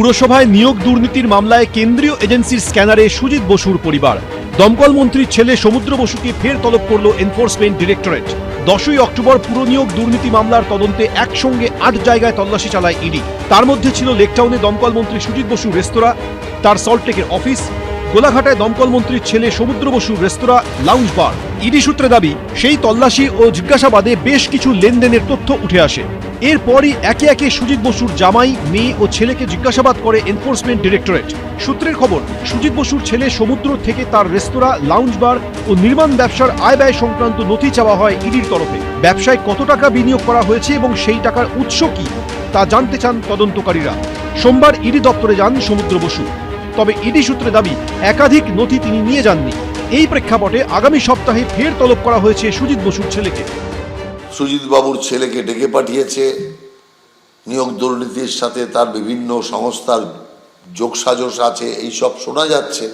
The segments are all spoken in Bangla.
পুরসভায় নিয়োগ দুর্নীতির মামলায় কেন্দ্রীয় এজেন্সির স্ক্যানারে সুজিত বসুর পরিবার। দমকল মন্ত্রীর ছেলে সমুদ্র বসুকে ফের তলব করল এনফোর্সমেন্ট ডিরেক্টরেট। দশই অক্টোবর পুরনিয়োগ দুর্নীতি মামলার তদন্তে একসঙ্গে আট জায়গায় তল্লাশি চালায় ইডি। তার মধ্যে ছিল লেকটাউনে দমকল মন্ত্রী সুজিত বসু রেস্তোরাঁ, তার সল্টটেকের অফিস, গোলাঘাটায় দমকল মন্ত্রীর ছেলে সমুদ্র বসুর রেস্তোরাঁ, লাউঞ্জ বার। ইডি সূত্রে দাবি, সেই তল্লাশি ও জিজ্ঞাসাবাদে বেশ কিছু লেনদেনের তথ্য উঠে আসে। এরপরই একে একে সুজিত বসুর জামাই, মেয়ে ও ছেলেকে জিজ্ঞাসাবাদ করে এনফোর্সমেন্ট ডিরেক্টরেট। সূত্রের খবর, সুজিত বসুর ছেলে সমুদ্র থেকে তার রেস্তোরাঁ লাউঞ্জ বার ও নির্মাণ ব্যবসার আয় ব্যয় সংক্রান্ত নথি চাওয়া হয় ইডির তরফে। ব্যবসায় কত টাকা বিনিয়োগ করা হয়েছে এবং সেই টাকার উৎস কি, তা জানতে চান তদন্তকারীরা। সোমবার ইডি দপ্তরে যান সমুদ্র বসু। তবে ইডি সূত্রে দাবি, একাধিক নথি তিনি নিয়ে যাননি। এই প্রেক্ষাপটে আগামী সপ্তাহে ফের তলব করা হয়েছে সুজিত বসুর ছেলেকে। সুজিত বাবুর ছেলেকে ডেকে পাঠিয়েছে। নিয়োগ দুর্নীতির সাথে তার বিভিন্ন সংস্থার যোগসাজশ আছে এইসব শোনা যাচ্ছে।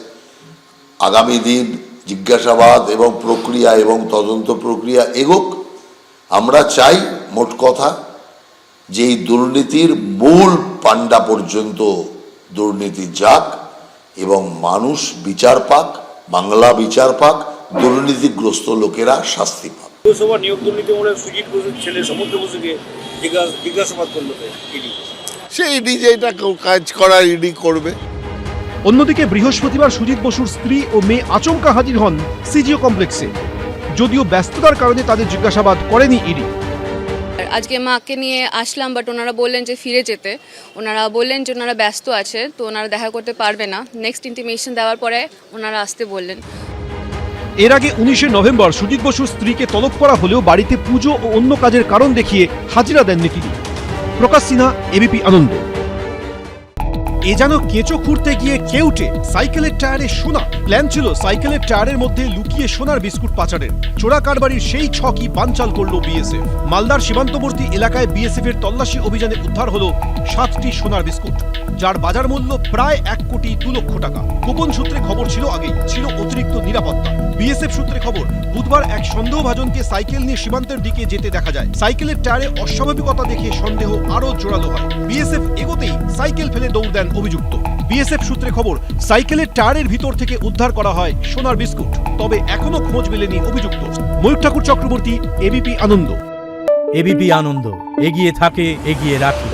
আগামী দিন জিজ্ঞাসাবাদ এবং প্রক্রিয়া এবং তদন্ত প্রক্রিয়া এগোক। আমরা চাই, মোট কথা, যে এই দুর্নীতির মূল পাণ্ডা পর্যন্ত দুর্নীতি যাক এবং মানুষ বিচার পাক। বাংলা বিচার পাক দুর্নীতিগ্রস্ত লোকেরা শাস্তি পাক। পৌরসভা নিয়োগ সুজিত বসুর ছেলে সমুদ্র বসুকে জিজ্ঞাসা- জিজ্ঞাসাবাদ করল তো ইডি। সেই ইডি যেটা কাজ করার ইডি করবে। অন্যদিকে বৃহস্পতিবার সুজিত বসুর স্ত্রী ও মেয়ে আচমকা হাজির হন সিজিও কমপ্লেক্সে। যদিও ব্যস্ততার কারণে তাদের জিজ্ঞাসাবাদ করেনি ইডি। আজকে মাকে নিয়ে আসলাম বাট ওনারা বললেন যে ফিরে যেতে। ওনারা বললেন যে ওনারা ব্যস্ত আছে, তো ওনারা দেখা করতে পারবে না। নেক্সট ইন্টিমেশন দেওয়ার পরে ওনারা আসতে বললেন। এর আগে উনিশে নভেম্বর সুজিত বসুর স্ত্রীকে তলব করা হলেও বাড়িতে পুজো ও অন্য কাজের কারণ দেখিয়ে হাজিরা দেননি তিনি। প্রকাশ সিনহা, এবিপি আনন্দ। এ যেন কেঁচো খুঁড়তে গিয়ে কেউটে সাইকেলের টায়ারে সোনা। প্ল্যান ছিল সাইকেলের টায়ারের মধ্যে লুকিয়ে সোনার বিস্কুট পাচারের। চোরা কারবারির সেই ছকই বানচাল করল বিএসএফ মালদার সীমান্তবর্তী এলাকায় বিএসএফ এর তল্লাশি অভিযানে উদ্ধার হলো সাতটি সোনার বিস্কুট, যার বাজার মূল্য প্রায় এক কোটি দু লক্ষ টাকা। গোপন সূত্রে খবর ছিল আগেই ছিল অতিরিক্ত নিরাপত্তা। বিএসএফ সূত্রে খবর, বুধবার এক সন্দেহভাজনকে সাইকেল নিয়ে সীমান্তের দিকে যেতে দেখা যায়। সাইকেলের টায়ারে অস্বাভাবিকতা দেখে সন্দেহ আরও জোরালো হয়। বিএসএফ এগোতেই সাইকেল ফেলে দৌড় দেন অভিযুক্ত। বিএসএফ সূত্রে খবর, সাইকেলের টায়ারের ভিতর থেকে উদ্ধার করা হয় সোনার বিস্কুট। তবে এখনও খোঁজ মেলেনি অভিযুক্ত। ময়ূর ঠাকুর চক্রবর্তী, এবিপি আনন্দ। এবিপি আনন্দ, এগিয়ে থাকে, এগিয়ে রাখে।